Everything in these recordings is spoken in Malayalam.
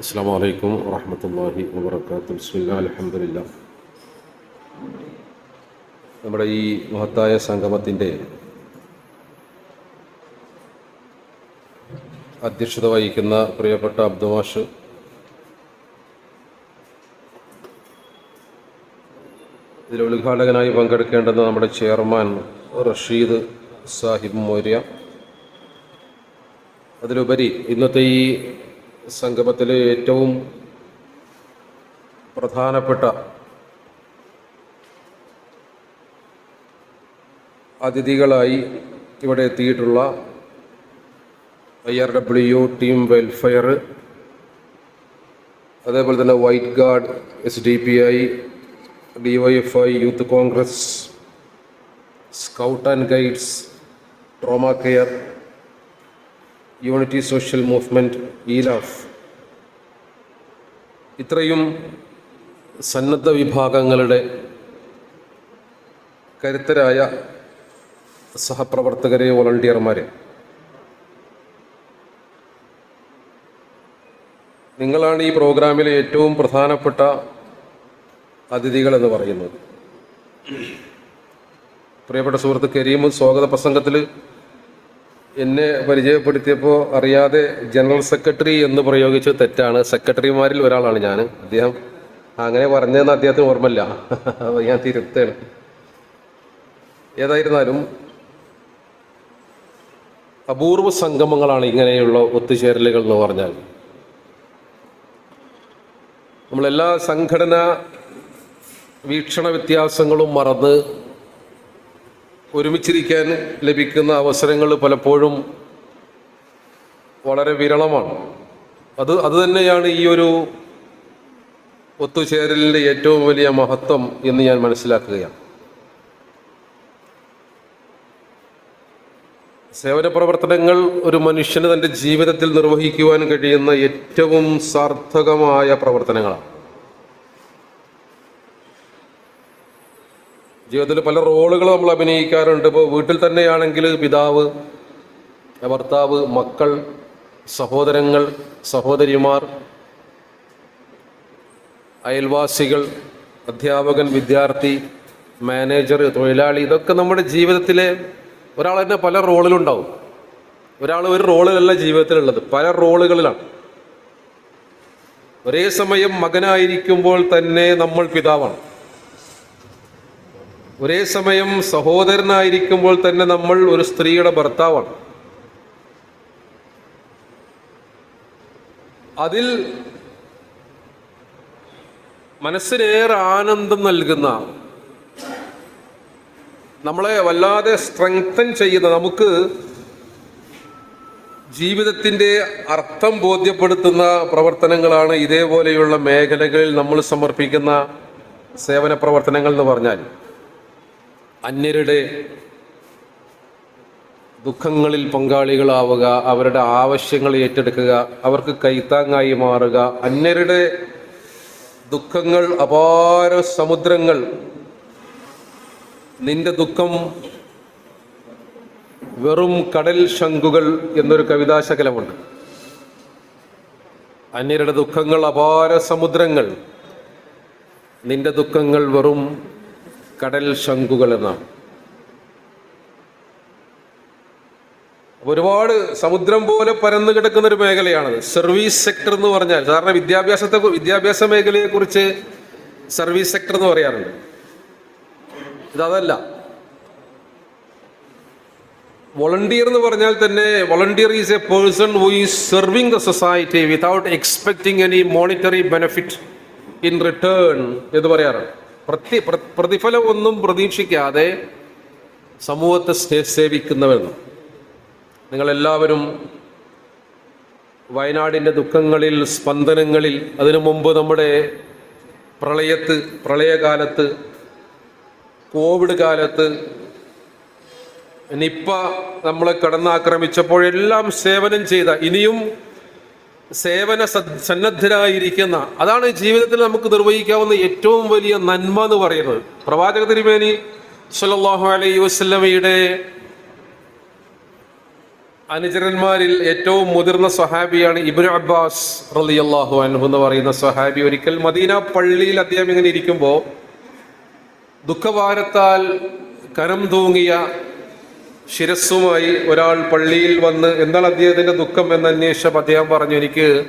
അസ്സാം വലൈക്കും വാഹമത്തല്ലാഹി ബിസ്മില്ലാ അലഹമില്ല നമ്മുടെ ഈ മഹത്തായ സംഗമത്തിന്റെ അധ്യക്ഷത വഹിക്കുന്ന പ്രിയപ്പെട്ട അബ്ദുമാഷ് ഇതിൽ ഉദ്ഘാടകനായി പങ്കെടുക്കേണ്ടുന്ന നമ്മുടെ ചെയർമാൻ റഷീദ് സാഹിബ് മൗര്യ അതിലുപരി ഇന്നത്തെ ഈ സംഗമത്തിലെ ഏറ്റവും പ്രധാനപ്പെട്ട അതിഥികളായി ഇവിടെ എത്തിയിട്ടുള്ള I R W team welfare അതേപോലെ തന്നെ white guard S D P I D Y F I youth Congress scout and guides trauma care unity social movement Eelaf. ഇത്രയും സന്നദ്ധ വിഭാഗങ്ങളുടെ കരുത്തരായ സഹപ്രവർത്തകരെ വോളണ്ടിയർമാരെ നിങ്ങളാണ് ഈ പ്രോഗ്രാമിലെ ഏറ്റവും പ്രധാനപ്പെട്ട അതിഥികളെന്ന് പറയുന്നത്. പ്രിയപ്പെട്ട സുഹൃത്ത് കരീം സ്വാഗത പ്രസംഗത്തിൽ എന്നെ പരിചയപ്പെടുത്തിയപ്പോൾ അറിയാതെ ജനറൽ സെക്രട്ടറി എന്ന് പ്രയോഗിച്ച് തെറ്റാണ്. സെക്രട്ടറിമാരിൽ ഒരാളാണ് ഞാൻ അദ്ദേഹം അങ്ങനെ പറഞ്ഞതെന്ന് അദ്ദേഹത്തിന് ഓർമ്മല്ല ഞാൻ തിരുത്താണ്. ഏതായിരുന്നാലും അപൂർവ സംഗമങ്ങളാണ് ഇങ്ങനെയുള്ള ഒത്തുചേരലുകൾ എന്ന് പറഞ്ഞാൽ. നമ്മളെല്ലാ സംഘടന വീക്ഷണ വ്യത്യാസങ്ങളും മറന്ന് ഒരുമിച്ചിരിക്കാൻ ലഭിക്കുന്ന അവസരങ്ങൾ പലപ്പോഴും വളരെ വിരളമാണ്. അത് അത് തന്നെയാണ് ഈ ഒരു ഒത്തുചേരലിന്റെ ഏറ്റവും വലിയ മഹത്വം എന്ന് ഞാൻ മനസ്സിലാക്കുകയാണ്. സേവന പ്രവർത്തനങ്ങൾ ഒരു മനുഷ്യന് തന്റെ ജീവിതത്തിൽ നിർവഹിക്കുവാൻ കഴിയുന്ന ഏറ്റവും സാർത്ഥകമായ പ്രവർത്തനങ്ങളാണ്. ജീവിതത്തിൽ പല റോളുകൾ നമ്മൾ അഭിനയിക്കാറുണ്ട്. ഇപ്പോൾ വീട്ടിൽ തന്നെയാണെങ്കിൽ പിതാവ് ഭർത്താവ് മക്കൾ സഹോദരങ്ങൾ സഹോദരിമാർ അയൽവാസികൾ അധ്യാപകൻ വിദ്യാർത്ഥി മാനേജർ തൊഴിലാളി ഇതൊക്കെ നമ്മുടെ ജീവിതത്തിലെ ഒരാൾ തന്നെ പല റോളിലുണ്ടാവും. ഒരാൾ ഒരു റോളിലല്ല ജീവിതത്തിലുള്ളത്. പല റോളുകളിലാണ്. ഒരേ സമയം മകനായിരിക്കുമ്പോൾ തന്നെ നമ്മൾ പിതാവാണ്. ഒരേ സമയം സഹോദരനായിരിക്കുമ്പോൾ തന്നെ നമ്മൾ ഒരു സ്ത്രീയുടെ ഭർത്താവാണ്. അതിൽ മനസ്സിനേറെ ആനന്ദം നൽകുന്ന നമ്മളെ വല്ലാതെ സ്ട്രെങ്തൻ ചെയ്യുന്ന നമുക്ക് ജീവിതത്തിന്റെ അർത്ഥം ബോധ്യപ്പെടുത്തുന്ന പ്രവർത്തനങ്ങളാണ് ഇതേപോലെയുള്ള മേഖലകളിൽ നമ്മൾ സമർപ്പിക്കുന്ന സേവന പ്രവർത്തനങ്ങൾ എന്ന് പറഞ്ഞാൽ. അന്യരുടെ ദുഃഖങ്ങളിൽ പങ്കാളികളാവുക അവരുടെ ആവശ്യങ്ങൾ ഏറ്റെടുക്കുക അവർക്ക് കൈത്താങ്ങായി മാറുക അന്യരുടെ ദുഃഖങ്ങൾ അപാര സമുദ്രങ്ങൾ നിന്റെ ദുഃഖം വെറും കടൽ ശംഖുകൾ എന്നൊരു കവിതാശകലമുണ്ട്. അന്യരുടെ ദുഃഖങ്ങൾ അപാര സമുദ്രങ്ങൾ നിന്റെ ദുഃഖങ്ങൾ വെറും കടൽ ശംഖുകൾ എന്നാണ് ഒരുപാട് സമുദ്രം പോലെ പരന്നു കിടക്കുന്ന ഒരു മേഖലയാണത്. സർവീസ് സെക്ടർ എന്ന് പറഞ്ഞാൽ സാധാരണ വിദ്യാഭ്യാസത്തെ വിദ്യാഭ്യാസ മേഖലയെ കുറിച്ച് സർവീസ് സെക്ടർ എന്ന് പറയാറുണ്ട്. ഇതല്ല വോളണ്ടിയർ എന്ന് പറഞ്ഞാൽ തന്നെ volunteer is a person who is serving the society without expecting any monetary benefit in return എന്ന് പറയാറാണ് പ്രതി പ്രതിഫലം ഒന്നും പ്രതീക്ഷിക്കാതെ സമൂഹത്തെ സേവിക്കുന്നവരെന്ന് നിങ്ങളെല്ലാവരും വയനാടിന്റെ ദുഃഖങ്ങളിൽ സ്പന്ദനങ്ങളിൽ അതിനു മുമ്പ് നമ്മുടെ പ്രളയത്ത് പ്രളയകാലത്ത് കോവിഡ് കാലത്ത് നിപ്പ നമ്മളെ കടന്നാക്രമിച്ചപ്പോഴെല്ലാം സേവനം ചെയ്ത ഇനിയും സേവന സന്നദ്ധരായിരിക്കുന്ന അതാണ് ജീവിതത്തിൽ നമുക്ക് നിർവഹിക്കാവുന്ന ഏറ്റവും വലിയ നന്മ എന്ന് പറയുന്നത്. പ്രവാചക തിരുമേനി സല്ലല്ലാഹു അലൈ വസ്ലമയുടെ അനുചരന്മാരിൽ ഏറ്റവും മുതിർന്ന സ്വഹാബിയാണ് ഇബ്നു അബ്ബാസ് റളിയല്ലാഹു അൻഹു എന്ന് പറയുന്ന സ്വഹാബി. ഒരിക്കൽ മദീന പള്ളിയിൽ അദ്ദേഹം ഇങ്ങനെ ഇരിക്കുമ്പോൾ ദുഃഖഭാരത്താൽ കനം തൂങ്ങിയ ശിരസ്സുമായി ഒരാൾ പള്ളിയിൽ വന്ന് എന്താണ് അദ്ദേഹത്തിന്റെ ദുഃഖം എന്ന് അന്വേഷിച്ചപ്പോൾ അദ്ദേഹം പറഞ്ഞു എനിക്ക്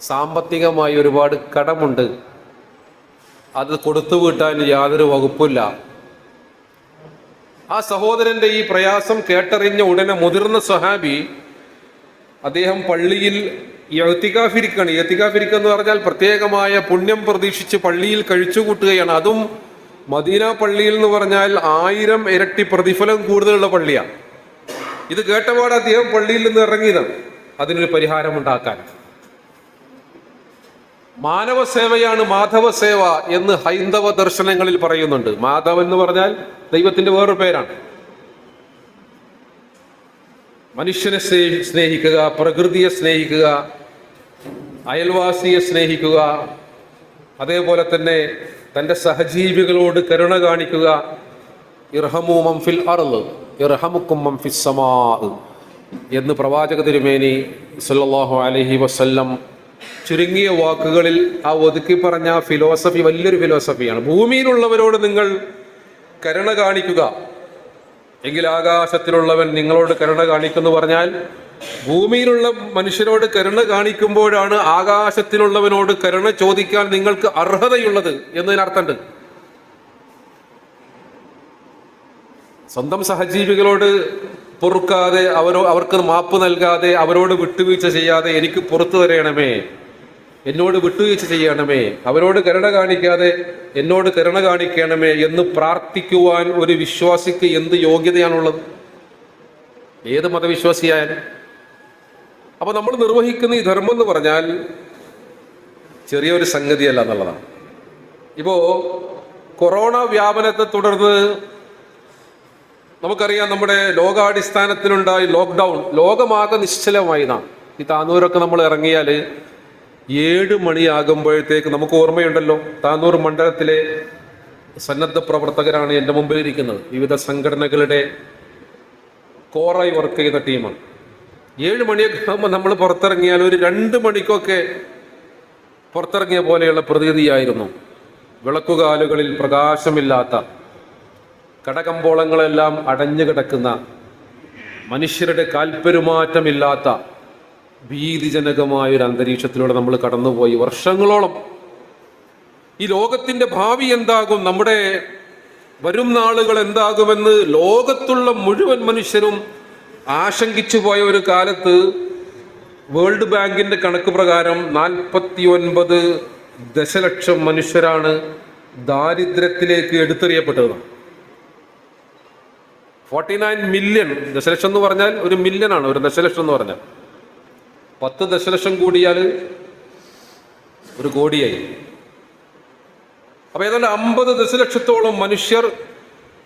സാമ്പത്തികമായി ഒരുപാട് കടമുണ്ട്. അത് കൊടുത്തു വീട്ടാൻ യാതൊരു വകുപ്പില്ല. ആ സഹോദരന്റെ ഈ പ്രയാസം കേട്ടറിഞ്ഞ ഉടനെ മുതിർന്ന സഹാബി അദ്ദേഹം പള്ളിയിൽ എത്തിക്കാഫിരിക്കാണ് എത്തിക്കാഫിരിക്കുക എന്ന് പറഞ്ഞാൽ പ്രത്യേകമായ പുണ്യം പ്രതീക്ഷിച്ച് പള്ളിയിൽ കഴിച്ചുകൂട്ടുകയാണ്. അതും മദീന പള്ളിയിൽ എന്ന് പറഞ്ഞാൽ ആയിരം ഇരട്ടി പ്രതിഫലം കൂടുതലുള്ള പള്ളിയാണ്. ഇത് കേട്ടപാട് അദ്ദേഹം പള്ളിയിൽ നിന്ന് ഇറങ്ങിയതാണ്. അതിനൊരു പരിഹാരം ഉണ്ടാക്കാൻ മാനവ സേവയാണ് മാധവ സേവ എന്ന് ഹൈന്ദവ ദർശനങ്ങളിൽ പറയുന്നുണ്ട്. മാധവ എന്ന് പറഞ്ഞാൽ ദൈവത്തിന്റെ വേറൊരു പേരാണ്. മനുഷ്യനെ സ്നേഹി- സ്നേഹിക്കുക പ്രകൃതിയെ സ്നേഹിക്കുക അയൽവാസിയെ സ്നേഹിക്കുക അതേപോലെ തന്നെ തന്റെ സഹജീവികളോട് കരുണ കാണിക്കുക. ഇർഹമു മംഫിൽ അർൾ ഇർഹമുക്കും മംഫിൽ സമാ എന്ന് പ്രവാചക തിരുമേനി സല്ലാഹു അലഹി വസ്ല്ലം ചുരുങ്ങിയ വാക്കുകളിൽ ആ ഒതുക്കി പറഞ്ഞ ഫിലോസഫി വലിയൊരു ഫിലോസഫിയാണ്. ഭൂമിയിലുള്ളവരോട് നിങ്ങൾ കരുണ കാണിക്കുക. എങ്കിൽ ആകാശത്തിലുള്ളവൻ നിങ്ങളോട് കരുണ കാണിക്കുന്നു പറഞ്ഞാൽ ഭൂമിയിലുള്ള മനുഷ്യരോട് കരുണ കാണിക്കുമ്പോഴാണ് ആകാശത്തിലുള്ളവനോട് കരുണ ചോദിക്കാൻ നിങ്ങൾക്ക് അർഹതയുള്ളത് എന്നതിനർത്ഥമുണ്ട്. സ്വന്തം സഹജീവികളോട് പൊറുക്കാതെ അവരോ അവർക്ക് മാപ്പ് നൽകാതെ അവരോട് വിട്ടുവീഴ്ച ചെയ്യാതെ എനിക്ക് പുറത്തു തരയണമേ എന്നോട് വിട്ടുവീഴ്ച ചെയ്യണമേ. അവരോട് കരുണ കാണിക്കാതെ എന്നോട് കരുണ കാണിക്കണമേ എന്ന് പ്രാർത്ഥിക്കുവാൻ ഒരു വിശ്വാസിക്ക് എന്ത് യോഗ്യതയാണുള്ളത്? ഏത് മതവിശ്വാസിയായാലും അപ്പൊ നമ്മൾ നിർവഹിക്കുന്ന ഈ ധർമ്മം എന്ന് പറഞ്ഞാൽ ചെറിയൊരു സംഗതിയല്ല എന്നുള്ളതാണ്. ഇപ്പോ കൊറോണ വ്യാപനത്തെ തുടർന്ന് നമുക്കറിയാം നമ്മുടെ ലോകാടിസ്ഥാനത്തിലുണ്ടായ ലോക്ക്ഡൗൺ ലോകമാകെ നിശ്ചലമായി ഈ താനൂരൊക്കെ നമ്മൾ ഇറങ്ങിയാൽ ഏഴ് മണിയാകുമ്പോഴത്തേക്ക് നമുക്ക് ഓർമ്മയുണ്ടല്ലോ. താനൂർ മണ്ഡലത്തിലെ സന്നദ്ധ പ്രവർത്തകരാണ് എന്റെ മുമ്പിൽ ഇരിക്കുന്നത് വിവിധ സംഘടനകളുടെ കോറായി വർക്ക് ചെയ്ത ടീമാണ്. ഏഴ് മണിയൊക്കെ ആകുമ്പോൾ നമ്മൾ പുറത്തിറങ്ങിയാൽ ഒരു രണ്ട് മണിക്കൊക്കെ പുറത്തിറങ്ങിയ പോലെയുള്ള പ്രതീതിയായിരുന്നു വിളക്കുകാലുകളിൽ പ്രകാശമില്ലാത്ത കടകമ്പോളങ്ങളെല്ലാം അടഞ്ഞു കിടക്കുന്ന മനുഷ്യരുടെ കാൽപ്പെരുമാറ്റമില്ലാത്ത ഭീതിജനകമായ ഒരു അന്തരീക്ഷത്തിലൂടെ നമ്മൾ കടന്നുപോയി വർഷങ്ങളോളം. ഈ ലോകത്തിന്റെ ഭാവി എന്താകും? നമ്മുടെ വരും നാളുകൾ എന്താകുമെന്ന് ലോകത്തുള്ള മുഴുവൻ മനുഷ്യരും ആശങ്കിച്ചു പോയ ഒരു കാലത്ത് വേൾഡ് ബാങ്കിന്റെ കണക്ക് പ്രകാരം നാൽപ്പത്തി ഒൻപത് ദശലക്ഷം മനുഷ്യരാണ് ദാരിദ്ര്യത്തിലേക്ക് എടുത്തെറിയപ്പെട്ടത്. ഫോർട്ടി നയൻ മില്യൺ ദശലക്ഷം എന്ന് പറഞ്ഞാൽ ഒരു മില്യൺ ആണ് ഒരു ദശലക്ഷം എന്ന് പറഞ്ഞാൽ. പത്ത് ദശലക്ഷം കൂടിയാൽ ഒരു കോടിയായി. അപ്പൊ ഏതാണ്ട് അമ്പത് ദശലക്ഷത്തോളം മനുഷ്യർ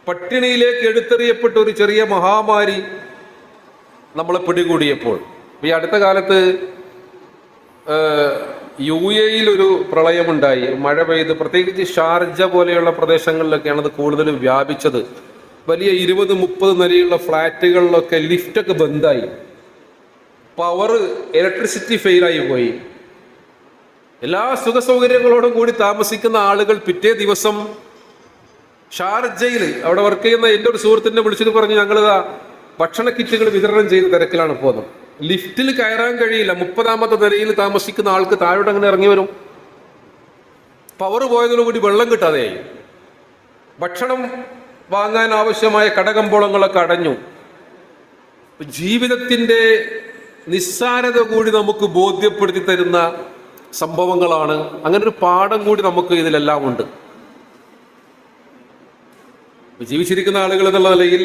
പട്ടിണിയിലേക്ക് എടുത്തെറിയപ്പെട്ട ഒരു ചെറിയ മഹാമാരി നമ്മളെ പിടികൂടിയപ്പോൾ. ഈ അടുത്ത കാലത്ത് യു എയിൽ ഒരു പ്രളയമുണ്ടായി മഴ പെയ്ത് പ്രത്യേകിച്ച് ഷാർജ പോലെയുള്ള പ്രദേശങ്ങളിലൊക്കെയാണ് അത് കൂടുതലും വ്യാപിച്ചത്. വലിയ ഇരുപത് മുപ്പത് നിലയുള്ള ഫ്ലാറ്റുകളിലൊക്കെ ലിഫ്റ്റൊക്കെ ബന്ധായി. പവർ ഇലക്ട്രിസിറ്റി ഫെയിലായി പോയി. എല്ലാ സുഖ സൗകര്യങ്ങളോടും കൂടി താമസിക്കുന്ന ആളുകൾ പിറ്റേ ദിവസം ഷാർജയിൽ അവിടെ വർക്ക് ചെയ്യുന്ന എന്റെ ഒരു സുഹൃത്തിനെ വിളിച്ചിട്ട് പറഞ്ഞു ഞങ്ങളിതാ ഭക്ഷണ കിറ്റുകൾ വിതരണം ചെയ്ത തിരക്കിലാണ് പോകുന്നത് ലിഫ്റ്റിൽ കയറാൻ കഴിയില്ല. മുപ്പതാമത്തെ നിലയിൽ താമസിക്കുന്ന ആൾക്ക് താഴോട്ട് അങ്ങനെ ഇറങ്ങി വരും. പവർ പോയതോടുകൂടി വെള്ളം കിട്ടാതെയായി ഭക്ഷണം വാങ്ങാൻ ആവശ്യമായ കടകമ്പോളങ്ങളൊക്കെ അടഞ്ഞു. ജീവിതത്തിന്റെ നിസ്സാരത കൂടി നമുക്ക് ബോധ്യപ്പെടുത്തി തരുന്ന സംഭവങ്ങളാണ്. അങ്ങനെ ഒരു പാഠം കൂടി നമുക്ക് ഇതിലെല്ലാം ഉണ്ട്. ജീവിച്ചിരിക്കുന്ന ആളുകൾ എന്നുള്ള നിലയിൽ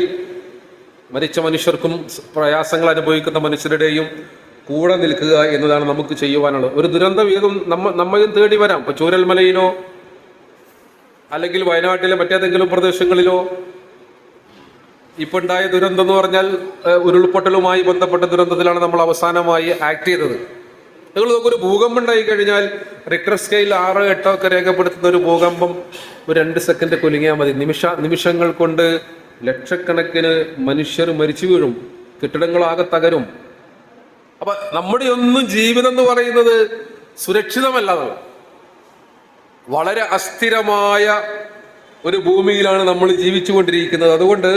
മരിച്ച മനുഷ്യർക്കും പ്രയാസങ്ങൾ അനുഭവിക്കുന്ന മനുഷ്യരുടെയും കൂടെ നിൽക്കുക എന്നതാണ് നമുക്ക് ചെയ്യുവാനുള്ളത്. ഒരു ദുരന്ത വിഹിതം നമ്മ നമ്മയും തേടി വരാം. ഇപ്പൊ ചൂരൽമലയിലോ അല്ലെങ്കിൽ വയനാട്ടിലെ മറ്റേതെങ്കിലും പ്രദേശങ്ങളിലോ ഇപ്പൊ ഉണ്ടായ ദുരന്തം എന്ന് പറഞ്ഞാൽ ഉരുൾപൊട്ടലുമായി ബന്ധപ്പെട്ട ദുരന്തത്തിലാണ് നമ്മൾ അവസാനമായി ആക്ട് ചെയ്തത്. നിങ്ങൾ ഒരു ഭൂകമ്പം ഉണ്ടായി കഴിഞ്ഞാൽ റിക്ടർ സ്കെയിൽ ആറ് എട്ടോ ഒക്കെ രേഖപ്പെടുത്തുന്ന ഒരു ഭൂകമ്പം ഒരു രണ്ട് സെക്കൻഡ് കുലുങ്ങിയാൽ മതി. നിമിഷ നിമിഷങ്ങൾ കൊണ്ട് ലക്ഷക്കണക്കിന് മനുഷ്യർ മരിച്ചു വീഴും കെട്ടിടങ്ങളാകെ തകരും. അപ്പൊ നമ്മുടെ ഒന്നും ജീവിതം എന്ന് പറയുന്നത് സുരക്ഷിതമല്ല വളരെ അസ്ഥിരമായ ഒരു ഭൂമിയിലാണ് നമ്മൾ ജീവിച്ചുകൊണ്ടിരിക്കുന്നത്. അതുകൊണ്ട്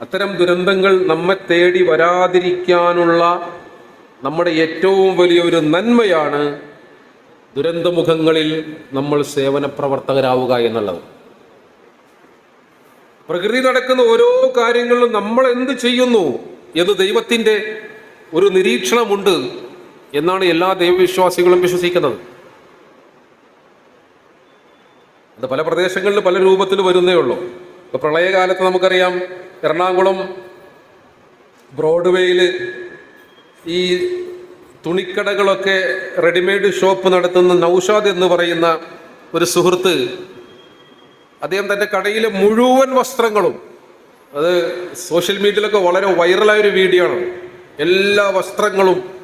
അത്തരം ദുരന്തങ്ങൾ നമ്മെ തേടി വരാതിരിക്കാനുള്ള നമ്മുടെ ഏറ്റവും വലിയൊരു നന്മയാണ് ദുരന്തമുഖങ്ങളിൽ നമ്മൾ സേവന പ്രവർത്തകരാവുക എന്നുള്ളത്. പ്രകൃതി നടക്കുന്ന ഓരോ കാര്യങ്ങളിലും നമ്മൾ എന്ത് ചെയ്യുന്നു എന്ന് ദൈവത്തിന്റെ ഒരു നിരീക്ഷണമുണ്ട് എന്നാണ് എല്ലാ ദൈവവിശ്വാസികളും വിശ്വസിക്കുന്നത്. അത് പല പ്രദേശങ്ങളിൽ പല രൂപത്തിൽ വരുന്നേ ഉള്ളൂ. ഇപ്പൊ പ്രളയകാലത്ത് നമുക്കറിയാം എറണാകുളം ബ്രോഡ്വേയിൽ ഈ തുണിക്കടകളൊക്കെ റെഡിമെയ്ഡ് ഷോപ്പ് നടത്തുന്ന നൗഷാദ് എന്ന് പറയുന്ന ഒരു സുഹൃത്ത് അദ്ദേഹം തന്റെ കടയിലെ മുഴുവൻ വസ്ത്രങ്ങളും അത് സോഷ്യൽ മീഡിയയിലൊക്കെ വളരെ വൈറലായ ഒരു വീഡിയോ ആണ് എല്ലാ വസ്ത്രങ്ങളും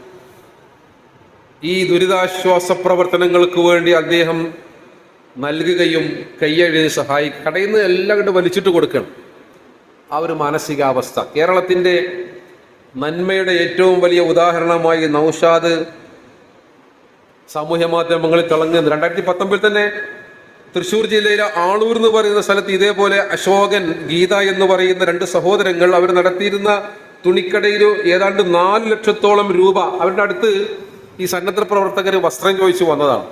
ഈ ദുരിതാശ്വാസ പ്രവർത്തനങ്ങൾക്ക് വേണ്ടി അദ്ദേഹം നൽകുകയും കൈയഴുതി സഹായി കടയിൽ നിന്ന് എല്ലാം കണ്ട് വലിച്ചിട്ട് കൊടുക്കണം. ആ ഒരു മാനസികാവസ്ഥ. കേരളത്തിന്റെ നന്മയുടെ ഏറ്റവും വലിയ ഉദാഹരണമായി നൗഷാദ് സാമൂഹ്യ മാധ്യമങ്ങളിൽ തിളങ്ങുന്നത് രണ്ടായിരത്തി പത്തൊമ്പതിൽ തന്നെ തൃശ്ശൂർ ജില്ലയിലെ ആളൂർ എന്ന് പറയുന്ന സ്ഥലത്ത് ഇതേപോലെ അശോകൻ ഗീത എന്ന് പറയുന്ന രണ്ട് സഹോദരങ്ങൾ അവർ നടത്തിയിരുന്ന തുണിക്കടയിൽ ഏതാണ്ട് നാല് ലക്ഷത്തോളം രൂപ അവരുടെ അടുത്ത് ഈ സന്നദ്ധ പ്രവർത്തകർ വസ്ത്രം ചോദിച്ചു വന്നതാണ്.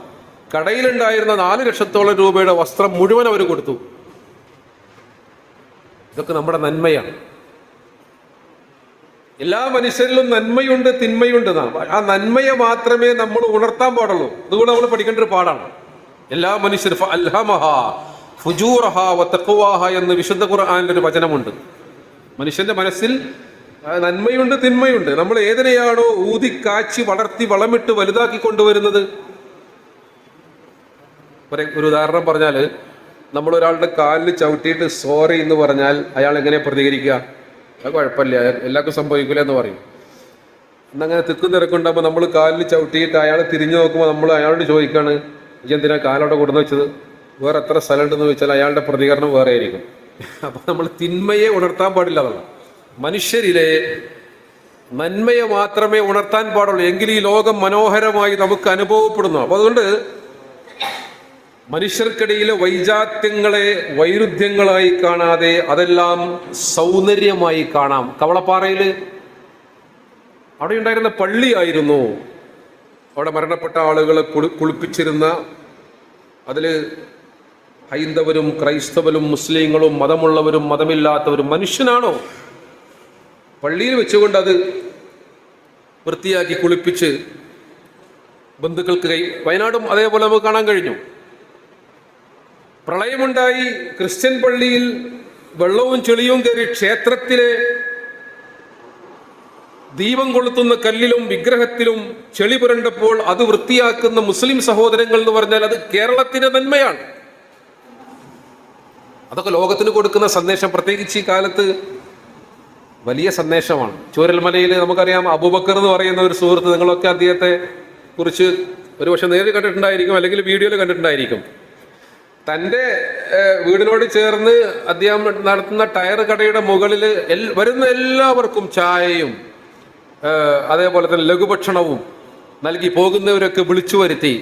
കടയിലുണ്ടായിരുന്ന നാല് ലക്ഷത്തോളം രൂപയുടെ വസ്ത്രം മുഴുവൻ അവർ കൊടുത്തു. ഇതൊക്കെ നമ്മുടെ നന്മയാണ്. എല്ലാ മനുഷ്യരിലും നന്മയുണ്ട് തിന്മയുണ്ട് നാം ആ നന്മയെ മാത്രമേ നമ്മൾ ഉണർത്താൻ പാടുള്ളൂ. അതുകൊണ്ട് നമ്മൾ പഠിക്കേണ്ട ഒരു പാടാണ് എല്ലാ മനുഷ്യരും അൽഹമഹ ഫുജൂറഹ വത്തക്കുവാഹ എന്ന് വിശുദ്ധ ഖുർആാനിന്റെ ഒരു വചനമുണ്ട്. മനുഷ്യന്റെ മനസ്സിൽ നന്മയുണ്ട് തിന്മയുണ്ട്. നമ്മൾ ഏതിനെയാണോ കാച്ചി വളർത്തി വളമിട്ട് വലുതാക്കി കൊണ്ടുവരുന്നത്? ഒരു ഉദാഹരണം പറഞ്ഞാൽ നമ്മൾ ഒരാളുടെ കാലിൽ ചവിട്ടിയിട്ട് സോറി എന്ന് പറഞ്ഞാൽ അയാൾ എങ്ങനെ പ്രതികരിക്കുക? അത് കുഴപ്പമില്ല എല്ലാവർക്കും സംഭവിക്കില്ല എന്ന് പറയും. എന്നങ്ങനെ തിക്കും തിരക്കുണ്ടാകുമ്പോൾ നമ്മൾ കാലിൽ ചവിട്ടിയിട്ട് അയാൾ തിരിഞ്ഞു നോക്കുമ്പോൾ നമ്മൾ അയാളോട് ചോദിക്കാണ് ഈ എന്തിനാ കാലോടെ കൊടുന്ന് വെച്ചത്? വേറെ എത്ര സ്ഥലം ഉണ്ടെന്ന് ചോദിച്ചാൽ അയാളുടെ പ്രതികരണം വേറെ ആയിരിക്കും. അപ്പം നമ്മൾ തിന്മയെ ഉണർത്താൻ പാടില്ല എന്നുള്ള മനുഷ്യരിലെ നന്മയെ മാത്രമേ ഉണർത്താൻ പാടുള്ളൂ. എങ്കിൽ ഈ ലോകം മനോഹരമായി നമുക്ക് അനുഭവപ്പെടുന്നു. അപ്പോൾ അതുകൊണ്ട് മനുഷ്യർക്കിടയിലെ വൈജാത്യങ്ങളെ വൈരുദ്ധ്യങ്ങളായി കാണാതെ അതെല്ലാം സൗന്ദര്യമായി കാണാം. കവളപ്പാറയിൽ അവിടെ ഉണ്ടായിരുന്ന പള്ളിയായിരുന്നു അവിടെ മരണപ്പെട്ട ആളുകളെ കുളി കുളിപ്പിച്ചിരുന്ന അതിൽ ഹൈന്ദവരും ക്രൈസ്തവരും മുസ്ലിങ്ങളും മതമുള്ളവരും മതമില്ലാത്തവരും മനുഷ്യനാണോ? പള്ളിയിൽ വെച്ചുകൊണ്ട് അത് വൃത്തിയാക്കി കുളിപ്പിച്ച് ബന്ധുക്കൾക്ക് കൈ വയനാടും അതേപോലെ നമുക്ക് കാണാൻ കഴിഞ്ഞു. പ്രളയമുണ്ടായി ക്രിസ്ത്യൻ പള്ളിയിൽ വെള്ളവും ചെളിയും കയറി ക്ഷേത്രത്തിലെ ദീപം കൊളുത്തുന്ന കല്ലിലും വിഗ്രഹത്തിലും ചെളി പുരണ്ടപ്പോൾ അത് വൃത്തിയാക്കുന്ന മുസ്ലിം സഹോദരങ്ങൾ എന്ന് പറഞ്ഞാൽ അത് കേരളത്തിന്റെ നന്മയാണ്. അതൊക്കെ ലോകത്തിന് കൊടുക്കുന്ന സന്ദേശം. പ്രത്യേകിച്ച് ഈ കാലത്ത് വലിയ സന്ദേശമാണ്. ചൂരൽമലയിൽ നമുക്കറിയാം അബൂബക്കർ എന്ന് പറയുന്ന ഒരു സുഹൃത്ത് നിങ്ങളൊക്കെ അദ്ദേഹത്തെ കുറിച്ച് ഒരു പക്ഷെ നേരിൽ കണ്ടിട്ടുണ്ടായിരിക്കും അല്ലെങ്കിൽ വീഡിയോയിൽ കണ്ടിട്ടുണ്ടായിരിക്കും. തന്റെ വീടിനോട് ചേർന്ന് അദ്ദേഹം നടത്തുന്ന ടയർ കടയുടെ മുകളിൽ വരുന്ന എല്ലാവർക്കും ചായയും അതേപോലെ തന്നെ ലഘുഭക്ഷണവും നൽകി പോകുന്നവരൊക്കെ വിളിച്ചു വരുത്തി.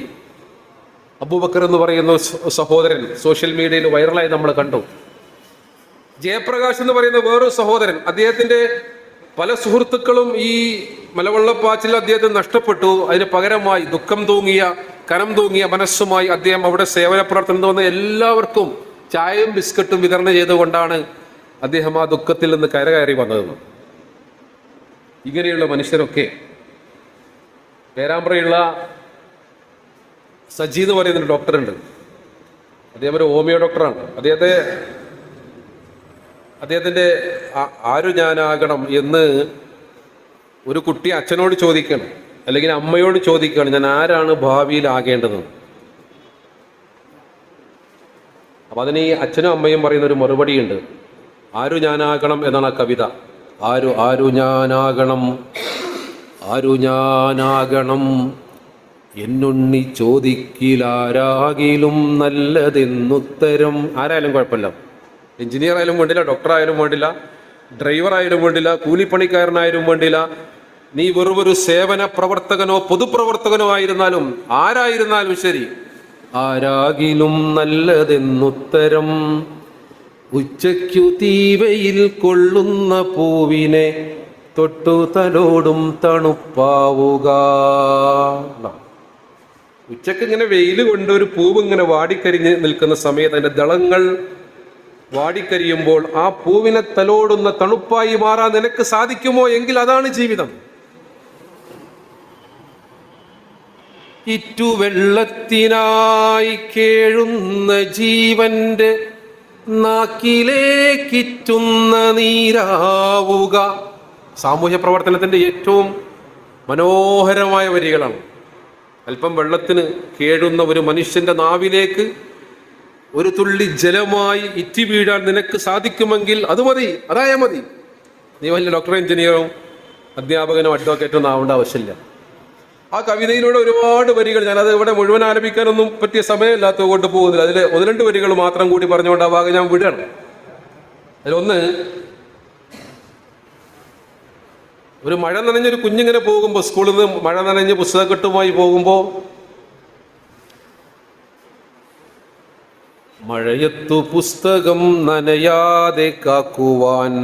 അബൂബക്കർ എന്ന് പറയുന്ന സഹോദരൻ സോഷ്യൽ മീഡിയയിൽ വൈറലായി നമ്മൾ കണ്ടു. ജയപ്രകാശ് എന്ന് പറയുന്ന വേറൊരു സഹോദരൻ അദ്ദേഹത്തിന്റെ പല സുഹൃത്തുക്കളും ഈ മലവെള്ളപ്പാച്ചിൽ അദ്ദേഹത്തിന് നഷ്ടപ്പെട്ടു. അതിന് പകരമായി ദുഃഖം തൂങ്ങിയ കനം തൂങ്ങിയ മനസ്സുമായി അദ്ദേഹം അവിടെ സേവന പ്രവർത്തനം വന്ന എല്ലാവർക്കും ചായയും ബിസ്ക്കറ്റും വിതരണം ചെയ്തുകൊണ്ടാണ് അദ്ദേഹം ആ ദുഃഖത്തിൽ നിന്ന് കരകയറി വന്നതെന്ന് ഇങ്ങനെയുള്ള മനുഷ്യരൊക്കെ പേരാമ്പ്രയുള്ള സജി എന്ന് പറയുന്നൊരു ഡോക്ടറുണ്ട്. അദ്ദേഹം ഒരു ഹോമിയോ ഡോക്ടറാണ്. അദ്ദേഹത്തെ അദ്ദേഹത്തിന്റെ ആരു ഞാനാകണം എന്ന് ഒരു കുട്ടി അച്ഛനോട് ചോദിക്കണം. അല്ലെങ്കിൽ അമ്മയോട് ചോദിക്കുകയാണ് ഞാൻ ആരാണ് ഭാവിയിൽ ആകേണ്ടത് അപ്പം അതിന് ഈ അച്ഛനും അമ്മയും പറയുന്ന ഒരു മറുപടിയുണ്ട്. ആരു ഞാനാകണം എന്നാണ് ആ കവിത. ആരു ആരു ഞാനാകണം ആരു ഞാനാകണം എന്നുണ്ണി ചോദിക്കിലാരാകിലും നല്ലതെന്നുത്തരം. ആരായാലും കുഴപ്പമില്ല. എഞ്ചിനീയർ ആയാലും വേണ്ടില്ല ഡോക്ടർ ആയാലും വേണ്ടില്ല ഡ്രൈവറായാലും വേണ്ടില്ല കൂലിപ്പണിക്കാരനായാലും വേണ്ടില്ല. നീ വെറുമൊരു സേവന പ്രവർത്തകനോ പൊതുപ്രവർത്തകനോ ആയിരുന്നാലും ആരായിരുന്നാലും ശരി. ആരാകിലും നല്ലതെന്നുത്തരം. ഉച്ചയ്ക്കു തീവയിൽ കൊള്ളുന്ന പൂവിനെ തൊട്ടു തലോടും തണുപ്പാവുക. ഉച്ചയ്ക്ക് ഇങ്ങനെ വെയിൽ കൊണ്ട് ഒരു പൂവ് ഇങ്ങനെ വാടിക്കരിഞ്ഞ് നിൽക്കുന്ന സമയത്ത് അതിന്റെ ദളങ്ങൾ വാടിക്കരിയുമ്പോൾ ആ പൂവിനെ തലോടുന്ന തണുപ്പായി മാറാൻ നിനക്ക് സാധിക്കുമോ എങ്കിൽ അതാണ് ജീവിതം. ഇറ്റുവെള്ളത്തിനായി കേഴുന്ന ജീവന്റെ നാക്കിലേക്കിറ്റുന്ന നീരാവുക. സാമൂഹ്യ പ്രവർത്തനത്തിന്റെ ഏറ്റവും മനോഹരമായ വരികളാണ്. അല്പം വെള്ളത്തിന് കേഴുന്ന ഒരു മനുഷ്യന്റെ നാവിലേക്ക് ഒരു തുള്ളി ജലമായി ഇറ്റി വീഴാൻ നിനക്ക് സാധിക്കുമെങ്കിൽ അത് മതി അതായ മതി. നീ വലിയ ഡോക്ടർ എഞ്ചിനീയറും അധ്യാപകനും അഡ്വക്കേറ്റും ആവേണ്ട ആവശ്യമില്ല. ആ കവിതയിലൂടെ ഒരുപാട് വരികൾ ഞാനത് ഇവിടെ മുഴുവൻ ആലപിക്കാനൊന്നും പറ്റിയ സമയമില്ലാത്തത് കൊണ്ട് പോകുന്നില്ല. അതിൽ ഒന്ന് രണ്ട് വരികൾ മാത്രം കൂടി പറഞ്ഞുകൊണ്ട് ആ ഭാഗം ഞാൻ വിടണം. അതിലൊന്ന് ഒരു മഴ നനഞ്ഞൊരു കുഞ്ഞിങ്ങനെ പോകുമ്പോൾ സ്കൂളിൽ നിന്ന് മഴ നനഞ്ഞ് പുസ്തകക്കെട്ടുമായി പോകുമ്പോൾ മഴയത്തു പുസ്തകം നനയാതെ കാക്കുവാൻ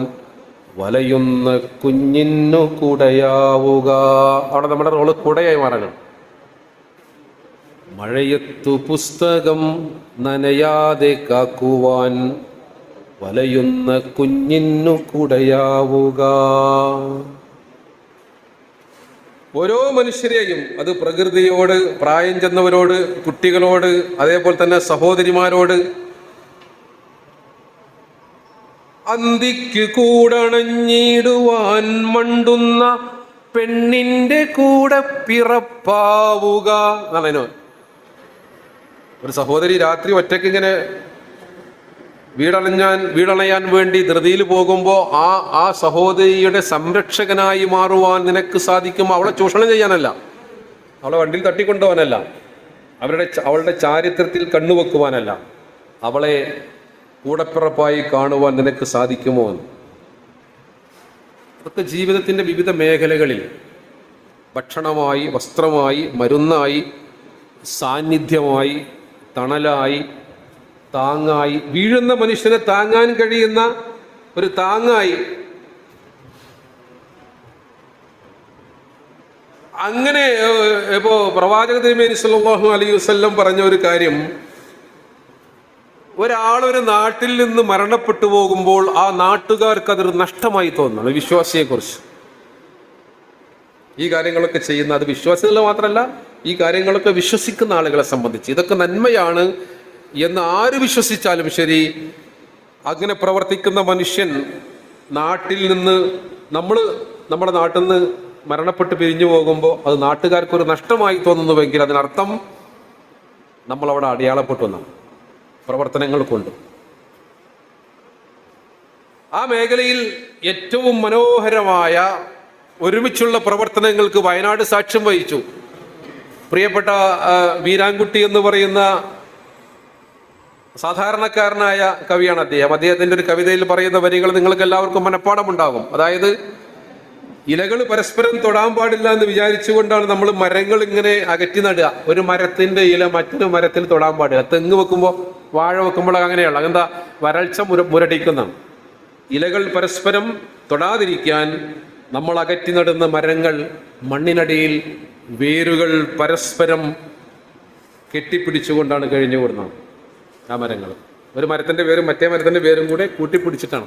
വലയുന്ന കുഞ്ഞിന്നു കുടയാവുക. അവിടെ നമ്മുടെ റോൾ കുടയായി മാറണം മഴയത്തു പുസ്തകം നനയാതെ കാക്കുവാൻ വലയുന്ന കുഞ്ഞിന്നു കുടയാവുക. ഓരോ മനുഷ്യരെയും അത് പ്രകൃതിയോട് പ്രായം ചെന്നവരോട് കുട്ടികളോട് അതേപോലെ തന്നെ സഹോദരിമാരോട് അന്തിക്ക് കൂടണഞ്ഞിടുവാൻ മണ്ടുന്ന പെണ്ണിന്റെ കൂടെ പിറപ്പാവുക. എന്നോ ഒരു സഹോദരി രാത്രി ഒറ്റയ്ക്ക് ഇങ്ങനെ വീടണഞ്ഞാൻ വീടണയാൻ വേണ്ടി ധൃതിയിൽ പോകുമ്പോൾ ആ ആ സഹോദരിയുടെ സംരക്ഷകനായി മാറുവാൻ നിനക്ക് സാധിക്കും. അവളെ ചൂഷണം ചെയ്യാനല്ല. അവളെ വണ്ടിയിൽ തട്ടിക്കൊണ്ടുപോകാനല്ല. അവരുടെ അവളുടെ ചാരിത്രത്തിൽ കണ്ണുവെക്കുവാനല്ല. അവളെ കൂടപ്പിറപ്പായി കാണുവാൻ നിനക്ക് സാധിക്കുമോ അതൊക്കെ ജീവിതത്തിന്റെ വിവിധ മേഖലകളിൽ ഭക്ഷണമായി വസ്ത്രമായി മരുന്നായി സാന്നിധ്യമായി തണലായി താങ്ങായി വീഴുന്ന മനുഷ്യനെ താങ്ങാൻ കഴിയുന്ന ഒരു താങ്ങായി. അങ്ങനെ ഇപ്പോൾ ഇപ്പോ പ്രവാചക തിരുമേനി സല്ലല്ലാഹു അലൈഹി വസല്ലം പറഞ്ഞ ഒരു കാര്യം ഒരാളൊരു നാട്ടിൽ നിന്ന് മരണപ്പെട്ടു പോകുമ്പോൾ ആ നാട്ടുകാർക്ക് അതൊരു നഷ്ടമായി തോന്നുന്നു. വിശ്വാസിയെക്കുറിച്ച്. ഈ കാര്യങ്ങളൊക്കെ ചെയ്യുന്ന അത് വിശ്വാസികൾ മാത്രമല്ല ഈ കാര്യങ്ങളൊക്കെ വിശ്വസിക്കുന്ന ആളുകളെ സംബന്ധിച്ച്. ഇതൊക്കെ നന്മയാണ് എന്ന് ആര് വിശ്വസിച്ചാലും ശരി അങ്ങനെ പ്രവർത്തിക്കുന്ന മനുഷ്യൻ നാട്ടിൽ നിന്ന് നമ്മൾ നമ്മുടെ നാട്ടിൽ നിന്ന് മരണപ്പെട്ട് പിരിഞ്ഞു പോകുമ്പോൾ അത് നാട്ടുകാർക്ക് ഒരു നഷ്ടമായി തോന്നുന്നുവെങ്കിൽ അതിനർത്ഥം നമ്മളവിടെ അടയാളപ്പെട്ടു എന്നാണ്. പ്രവർത്തനങ്ങൾ കൊണ്ട്. ആ മേഖലയിൽ ഏറ്റവും മനോഹരമായ ഒരുമിച്ചുള്ള പ്രവർത്തനങ്ങൾക്ക് വയനാട് സാക്ഷ്യം വഹിച്ചു. പ്രിയപ്പെട്ട വീരാൻകുട്ടി എന്ന് പറയുന്ന സാധാരണക്കാരനായ കവിയാണ് അദ്ദേഹം. അദ്ദേഹത്തിന്റെ ഒരു കവിതയിൽ പറയുന്ന വരികൾ നിങ്ങൾക്ക് എല്ലാവർക്കും മനഃപ്പാടമുണ്ടാകും. അതായത് ഇലകൾ പരസ്പരം തൊടാൻ പാടില്ല എന്ന് വിചാരിച്ചുകൊണ്ടാണ് നമ്മൾ മരങ്ങൾ ഇങ്ങനെ അകറ്റി നടുക. ഒരു മരത്തിന്റെ ഇല മറ്റൊരു മരത്തിൽ തൊടാൻ പാടില്ല. തെങ്ങ് വെക്കുമ്പോൾ വാഴ വെക്കുമ്പോൾ അങ്ങനെയുള്ള അങ്ങനെന്താ വരൾച്ച മുര മുരടിക്കുന്ന ഇലകൾ പരസ്പരം തൊടാതിരിക്കാൻ നമ്മൾ അകറ്റി നടുന്ന മരങ്ങൾ മണ്ണിനടിയിൽ വേരുകൾ പരസ്പരം കെട്ടിപ്പിടിച്ചുകൊണ്ടാണ് കഴിഞ്ഞു കൂടുന്നത് ആ മരങ്ങൾ. ഒരു മരത്തിന്റെ വേരും മറ്റേ മരത്തിന്റെ വേരും കൂടെ കൂട്ടിപ്പിടിച്ചിട്ടാണ്.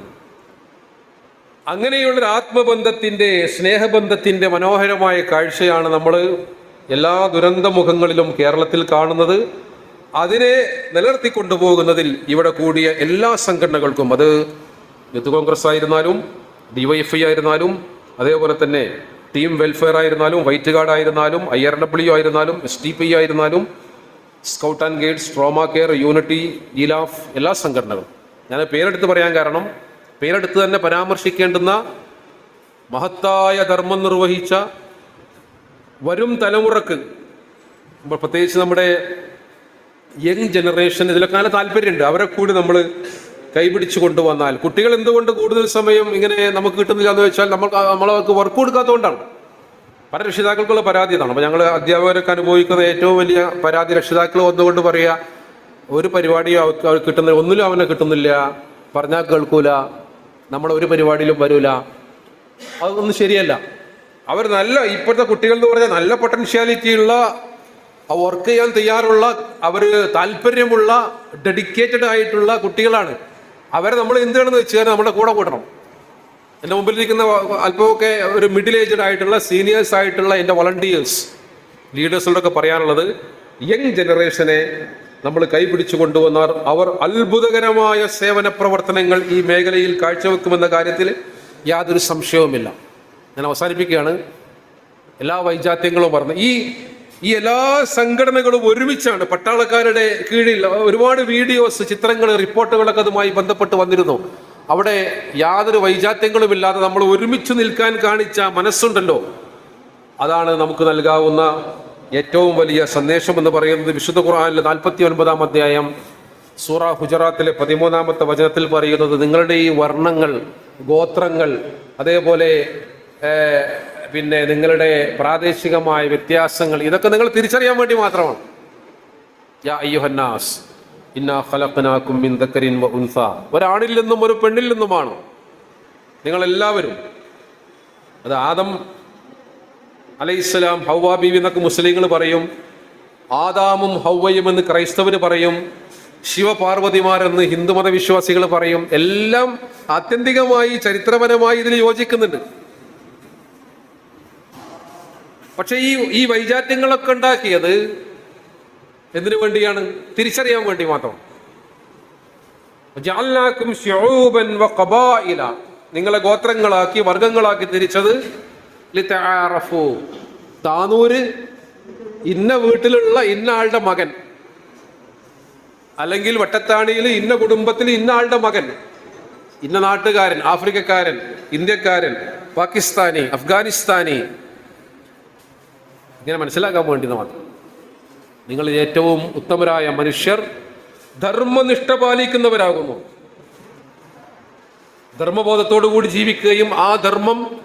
അങ്ങനെയുള്ളൊരു ആത്മബന്ധത്തിന്റെ സ്നേഹബന്ധത്തിന്റെ മനോഹരമായ കാഴ്ചയാണ് നമ്മൾ എല്ലാ ദുരന്തമുഖങ്ങളിലും കേരളത്തിൽ കാണുന്നത്. അതിനെ നിലനിർത്തിക്കൊണ്ടുപോകുന്നതിൽ ഇവിടെ കൂടിയ എല്ലാ സംഘടനകൾക്കും അത് യൂത്ത് കോൺഗ്രസ് ആയിരുന്നാലും ഡിവൈഎഫ്ഐ ആയിരുന്നാലും അതേപോലെ തന്നെ ടീം വെൽഫെയർ ആയിരുന്നാലും വൈറ്റ് ഗാർഡ് ആയിരുന്നാലും ഐ ആർ ഡബ്ല്യു ആയിരുന്നാലും എസ് ടി പി ആയിരുന്നാലും scout and guides trauma care unity Ilaf എല്ലാ സംഘടനകളും. ഞാൻ പേരെടുത്ത് പറയാൻ കാരണം പേരെടുത്ത് തന്നെ പരാമർശിക്കേണ്ടുന്ന മഹത്തായ ധർമ്മം നിർവഹിച്ച വരും തലമുറയ്ക്ക് പ്രത്യേകിച്ച് നമ്മുടെ യങ് ജനറേഷൻ ഇതിലൊക്കെ നല്ല താല്പര്യമുണ്ട് അവരെ കൂടി നമ്മൾ കൈപിടിച്ചു കൊണ്ടുവന്നാൽ. കുട്ടികൾ എന്തുകൊണ്ട് കൂടുതൽ സമയം ഇങ്ങനെ നമുക്ക് കിട്ടുന്നില്ല എന്ന് വെച്ചാൽ നമ്മൾ നമ്മളവർക്ക് വർക്ക് കൊടുക്കാത്തതുകൊണ്ടാണ് പല രക്ഷിതാക്കൾക്കുള്ള പരാതി ഇതാണ് അപ്പോൾ ഞങ്ങൾ അധ്യാപകരൊക്കെ അനുഭവിക്കുന്ന ഏറ്റവും വലിയ പരാതി രക്ഷിതാക്കൾ വന്നുകൊണ്ട് പറയുക ഒരു പരിപാടിയും അവർക്ക് അവർക്ക് കിട്ടുന്നില്ല ഒന്നിലും അവനെ കിട്ടുന്നില്ല. പറഞ്ഞാൽ കേൾക്കൂല. നമ്മൾ ഒരു പരിപാടിയിലും വരൂല. അതൊന്നും ശരിയല്ല. അവർ നല്ല ഇപ്പോഴത്തെ കുട്ടികൾ എന്ന് പറഞ്ഞാൽ നല്ല പൊട്ടൻഷ്യാലിറ്റി ഉള്ള വർക്ക് ചെയ്യാൻ തയ്യാറുള്ള അവർ താല്പര്യമുള്ള ഡെഡിക്കേറ്റഡ് ആയിട്ടുള്ള കുട്ടികളാണ്. അവരെ നമ്മൾ എന്തിനാണെന്ന് വെച്ച് കഴിഞ്ഞാൽ നമ്മുടെ കൂടെ കൂട്ടണം. എന്റെ മുമ്പിലിരിക്കുന്ന അല്പമൊക്കെ ഒരു മിഡിൽ ഏജ്ഡ് ആയിട്ടുള്ള സീനിയേഴ്സ് ആയിട്ടുള്ള എന്റെ വളണ്ടിയേഴ്സ് ലീഡേഴ്സിനോടൊക്കെ പറയാനുള്ളത് യങ് ജനറേഷനെ നമ്മൾ കൈപിടിച്ചു കൊണ്ടുവന്നാൽ അവർ അത്ഭുതകരമായ സേവന പ്രവർത്തനങ്ങൾ ഈ മേഖലയിൽ കാഴ്ചവെക്കുമെന്ന കാര്യത്തിൽ യാതൊരു സംശയവുമില്ല. ഞാൻ അവസാനിപ്പിക്കുകയാണ്. എല്ലാ വൈജാത്യങ്ങളും പറഞ്ഞ് ഈ ഈ എല്ലാ സംഘടനകളും ഒരുമിച്ചാണ് പട്ടാളക്കാരുടെ കീഴിൽ ഒരുപാട് വീഡിയോസ് ചിത്രങ്ങൾ റിപ്പോർട്ടുകളൊക്കെ അതുമായി ബന്ധപ്പെട്ട് വന്നിരുന്നു. അവിടെ യാതൊരു വൈജാത്യങ്ങളും ഇല്ലാതെ നമ്മൾ ഒരുമിച്ച് നിൽക്കാൻ കാണിച്ച മനസ്സുണ്ടല്ലോ. അതാണ് നമുക്ക് നൽകാവുന്ന ഏറ്റവും വലിയ സന്ദേശം എന്ന് പറയുന്നത് വിശുദ്ധ ഖുർആനിലെ നാൽപ്പത്തി ഒൻപതാം അധ്യായം സൂറ ഹുജറാത്തിലെ പതിമൂന്നാമത്തെ വചനത്തിൽ പറയുന്നത് നിങ്ങളുടെ ഈ വർണങ്ങൾ ഗോത്രങ്ങൾ അതേപോലെ പിന്നെ നിങ്ങളുടെ പ്രാദേശികമായ വ്യത്യാസങ്ങൾ ഇതൊക്കെ നിങ്ങൾ തിരിച്ചറിയാൻ വേണ്ടി മാത്രമാണ്. യാ അയ്യുഹന്നാസ് ഇന്നാ ഒരാണിൽ നിന്നും ഒരു പെണ്ണിൽ നിന്നുമാണ് നിങ്ങൾ എല്ലാവരും അത് ആദം അലൈഹിസ്സലാം ഹൗവ ബീവി എന്നൊക്കെ മുസ്ലിങ്ങൾ പറയും. ആദാമും ഹൗവയും എന്ന് ക്രൈസ്തവർ പറയും. ശിവപാർവതിമാരെന്ന് ഹിന്ദുമത വിശ്വാസികൾ പറയും. എല്ലാം ആത്യന്തികമായി ചരിത്രപരമായി ഇതിൽ യോജിക്കുന്നുണ്ട്. പക്ഷെ ഈ ഈ വൈജാത്യങ്ങളൊക്കെ ഉണ്ടാക്കിയത് എന്തിനു വേണ്ടിയാണ്? തിരിച്ചറിയാൻ വേണ്ടി മാത്രം. നിങ്ങളെ ഗോത്രങ്ങളാക്കി വർഗങ്ങളാക്കി തിരിച്ചത് താനൂര് ഇന്ന വീട്ടിലുള്ള ഇന്ന ആളുടെ മകൻ. അല്ലെങ്കിൽ വട്ടത്താണിയിൽ ഇന്ന കുടുംബത്തിൽ ഇന്ന ആളുടെ മകൻ. ഇന്ന നാട്ടുകാരൻ ആഫ്രിക്കക്കാരൻ ഇന്ത്യക്കാരൻ പാകിസ്ഥാനി അഫ്ഗാനിസ്ഥാനി ഇങ്ങനെ മനസ്സിലാക്കാൻ വേണ്ടി മാത്രം. നിങ്ങൾ ഏറ്റവും ഉത്തമരായ മനുഷ്യർ ധർമ്മനിഷ്ഠ പാലിക്കുന്നവരാകുന്നു. ധർമ്മബോധത്തോടു കൂടി ജീവിക്കുകയും ആ ധർമ്മം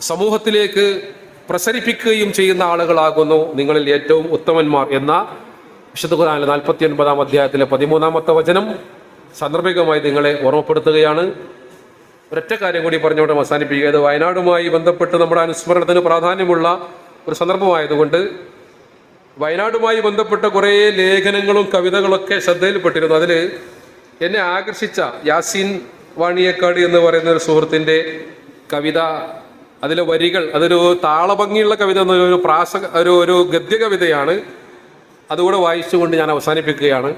സമൂഹത്തിലേക്ക് പ്രസരിപ്പിക്കുകയും ചെയ്യുന്ന ആളുകളാകുന്നു നിങ്ങളിൽ ഏറ്റവും ഉത്തമന്മാർ എന്ന വിശുദ്ധ ഖുർആനിലെ നാൽപ്പത്തി ഒൻപതാം അധ്യായത്തിലെ പതിമൂന്നാമത്തെ വചനം സാന്ദർഭികമായി നിങ്ങളെ ഓർമ്മപ്പെടുത്തുകയാണ്. ഒരൊറ്റ കാര്യം കൂടി പറഞ്ഞുകൊണ്ട് അവസാനിപ്പിക്കുക. ഇത് വയനാടുമായി ബന്ധപ്പെട്ട് നമ്മുടെ അനുസ്മരണത്തിന് പ്രാധാന്യമുള്ള ഒരു സന്ദർഭമായതുകൊണ്ട് വയനാടുമായി ബന്ധപ്പെട്ട കുറേ ലേഖനങ്ങളും കവിതകളൊക്കെ ശ്രദ്ധയിൽപ്പെട്ടിരുന്നു. അതിൽ എന്നെ ആകർഷിച്ച യാസീൻ വാണിയേക്കാട് എന്ന് പറയുന്ന ഒരു സുഹൃത്തിന്റെ കവിത അതിലെ വരികൾ അതൊരു താളഭംഗിയുള്ള കവിത എന്നൊരു പ്രാസ ഒരു ഒരു ഗദ്യ കവിതയാണ് അതുകൂടെ വായിച്ചുകൊണ്ട് ഞാൻ അവസാനിപ്പിക്കുകയാണ്.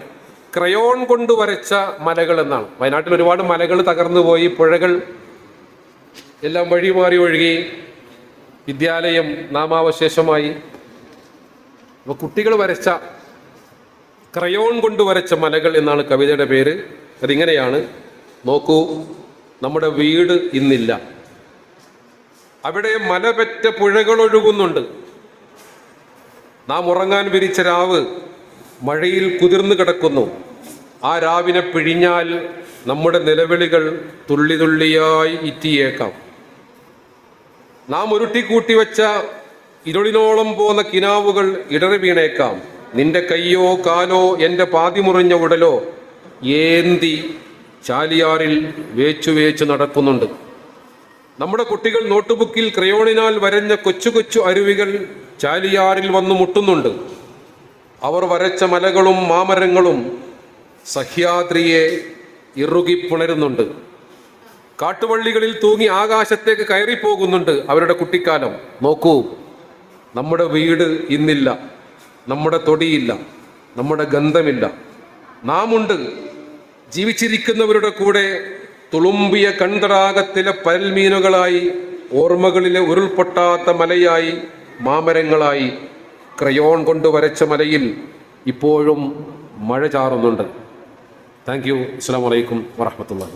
ക്രയോൺ കൊണ്ട് വരച്ച മലകൾ എന്നാണ്. വയനാട്ടിൽ ഒരുപാട് മലകൾ തകർന്നു പോയി പുഴകൾ എല്ലാം വഴി മാറി ഒഴുകി. വിദ്യാലയം നാമാവശേഷമായി അപ്പോൾ കുട്ടികൾ വരച്ച ക്രയോൺ കൊണ്ട് വരച്ച മലകൾ എന്നാണ് കവിതയുടെ പേര്. അതിങ്ങനെയാണ്. നോക്കൂ നമ്മുടെ വീട് ഇന്നില്ല. അവിടെ മലപെറ്റ പുഴകൾ ഒഴുകുന്നുണ്ട്. നാം ഉറങ്ങാൻ വിരിച്ച രാവ് മഴയിൽ കുതിർന്നു കിടക്കുന്നു. ആ രാവിനെ പിഴിഞ്ഞാൽ നമ്മുടെ നിലവിളികൾ തുള്ളി തുള്ളിയായി ഇറ്റിയേക്കാം. നാം ഉരുട്ടി വെച്ച ഇരുളിനോളം പോന്ന കിനാവുകൾ ഇടറി വീണേക്കാം. നിന്റെ കയ്യോ കാലോ എന്റെ പാതിമുറിഞ്ഞ ഉടലോ ഏന്തി ചാലിയാറിൽ വേച്ചു വേച്ചു നടക്കുന്നുണ്ട്. നമ്മുടെ കുട്ടികൾ നോട്ടുബുക്കിൽ ക്രയോണിനാൽ വരഞ്ഞ കൊച്ചു കൊച്ചു അരുവികൾ ചാലിയാറിൽ വന്നു മുട്ടുന്നുണ്ട്. അവർ വരച്ച മലകളും മാമരങ്ങളും സഹ്യാദ്രിയെ ഇറുകി പുണരുന്നുണ്ട്. കാട്ടുവള്ളികളിൽ തൂങ്ങി ആകാശത്തേക്ക് കയറിപ്പോകുന്നുണ്ട് അവരുടെ കുട്ടിക്കാലം. നോക്കൂ നമ്മുടെ വീട് ഇന്നില്ല നമ്മുടെ തൊടിയില്ല നമ്മുടെ ഗന്ധമില്ല. നാമുണ്ട്. ജീവിച്ചിരിക്കുന്നവരുടെ കൂടെ തുളുമ്പിയ കൺതടാകത്തിലെ പരൽമീനുകളായി ഓർമ്മകളിലെ ഉരുൾപൊട്ടാത്ത മലയായി മാമരങ്ങളായി ക്രയോൺ കൊണ്ട് വരച്ച മലയിൽ ഇപ്പോഴും മഴ ചാറുന്നുണ്ട്. താങ്ക് യു അസ്സാം വലൈക്കും വാഹമത്തല്ലാ